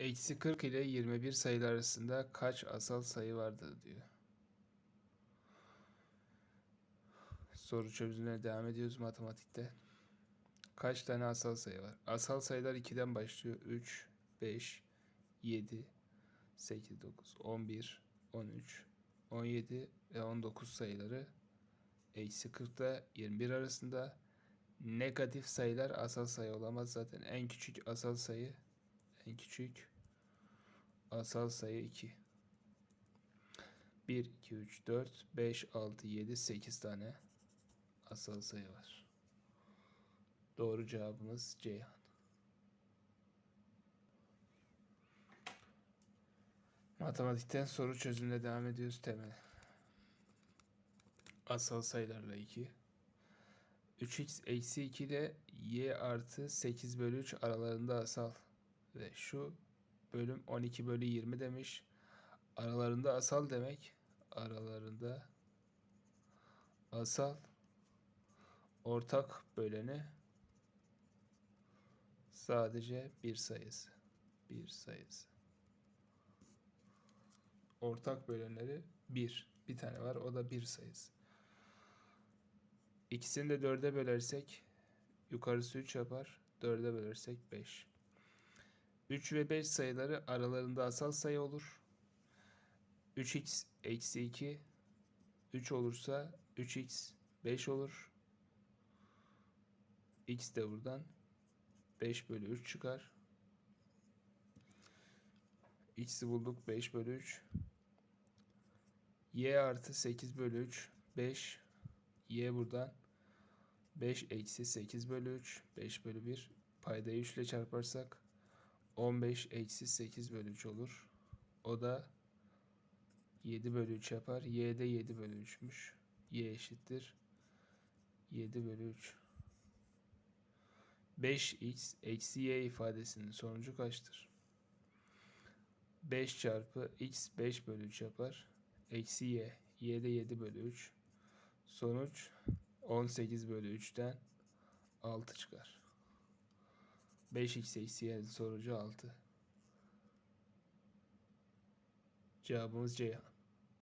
Eksi 40 ile 21 sayılar arasında kaç asal sayı vardır diyor. Soru çözümüne devam ediyoruz matematikte. Kaç tane asal sayı var? Asal sayılar 2'den başlıyor. 3, 5, 7, 8, 9, 11, 13, 17 ve 19 sayıları eksi 40 ile 21 arasında negatif sayılar asal sayı olamaz zaten. En küçük asal sayı en küçük asal sayı 2. 1, 2, 3, 4, 5, 6, 7, 8 tane asal sayı var. Doğru cevabımız Ceyhan. Matematikten soru çözümüne devam ediyoruz temel. Asal sayılarla 2. 3x eksi 2 ile y artı 8 bölü 3 aralarında asal. Ve şu bölüm 12 bölü 20 demiş. Aralarında asal demek. Aralarında asal ortak böleni sadece bir sayısı. Bir sayısı. Ortak bölenleri bir. Bir tane var o da bir sayısı. İkisini de dörde bölersek yukarısı 3 yapar. Dörde bölersek 5. 3 ve 5 sayıları aralarında asal sayı olur. 3x eksi 2 3 olursa 3x 5 olur. x de buradan 5 bölü 3 çıkar. x'i bulduk 5 bölü 3. y artı 8 bölü 3 5 y buradan 5 eksi 8 bölü 3 5 bölü 1 paydayı 3 ile çarparsak 15 eksi 8 bölü 3 olur. O da 7 bölü 3 yapar. Y de 7 bölü 3'müş. Y eşittir. 7 bölü 3. 5x eksi y ifadesinin sonucu kaçtır? 5 çarpı x 5 bölü 3 yapar. Eksi y. Y de 7 bölü 3. Sonuç 18 bölü 3'ten 6 çıkar. 5x eksi y'nin sonucu 6. Cevabımız Ceyhan.